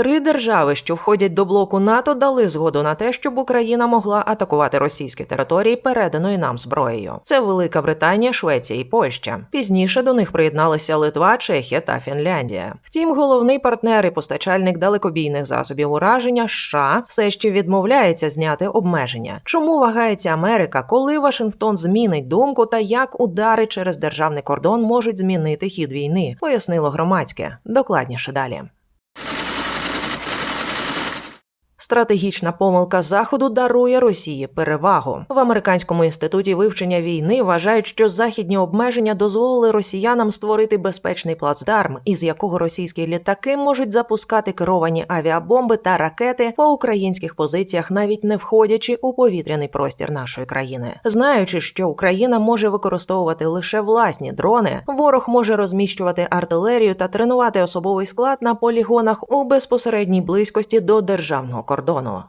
Три держави, що входять до блоку НАТО, дали згоду на те, щоб Україна могла атакувати російські території, переданою нам зброєю. Це Велика Британія, Швеція і Польща. Пізніше до них приєдналися Литва, Чехія та Фінляндія. Втім, головний партнер і постачальник далекобійних засобів ураження США все ще відмовляється зняти обмеження. Чому вагається Америка, коли Вашингтон змінить думку та як удари через державний кордон можуть змінити хід війни? Пояснило громадське. Докладніше далі. Стратегічна помилка заходу дарує Росії перевагу в американському інституті вивчення війни. Вважають, що західні обмеження дозволили росіянам створити безпечний плацдарм, із якого російські літаки можуть запускати керовані авіабомби та ракети по українських позиціях, навіть не входячи у повітряний простір нашої країни. Знаючи, що Україна може використовувати лише власні дрони, ворог може розміщувати артилерію та тренувати особовий склад на полігонах у безпосередній близькості до державного кордону.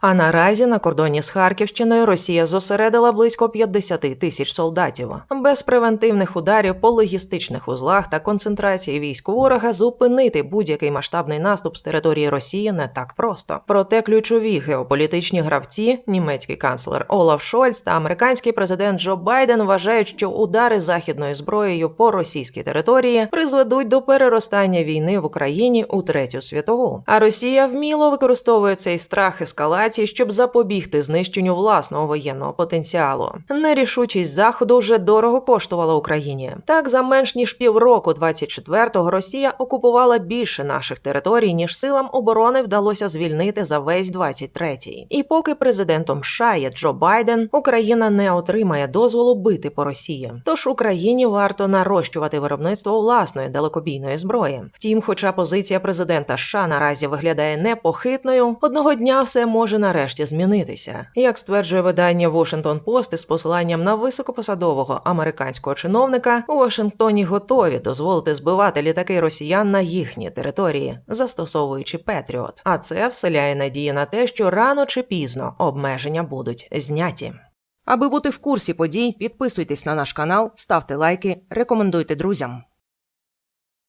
А наразі на кордоні з Харківщиною Росія зосередила близько 50 тисяч солдатів. Без превентивних ударів по логістичних узлах та концентрації військ ворога зупинити будь-який масштабний наступ з території Росії не так просто. Проте ключові геополітичні гравці, німецький канцлер Олаф Шольц та американський президент Джо Байден вважають, що удари західною зброєю по російській території призведуть до переростання війни в Україні у третю світову. А Росія вміло використовує цей страх ескалації, щоб запобігти знищенню власного воєнного потенціалу. Нерішучість заходу вже дорого коштувала Україні. Так, за менш ніж півроку 24-го Росія окупувала більше наших територій, ніж силам оборони вдалося звільнити за весь 23-й. І поки президентом США є Джо Байден, Україна не отримає дозволу бити по Росії. Тож Україні варто нарощувати виробництво власної далекобійної зброї. Втім, хоча позиція президента США наразі виглядає непохитною, одного дня все може нарешті змінитися. Як стверджує видання Washington Post із посиланням на високопосадового американського чиновника, у Вашингтоні готові дозволити збивати літаки росіян на їхній території, застосовуючи Петріот. А це вселяє надії на те, що рано чи пізно обмеження будуть зняті. Аби бути в курсі подій, підписуйтесь на наш канал, ставте лайки, рекомендуйте друзям.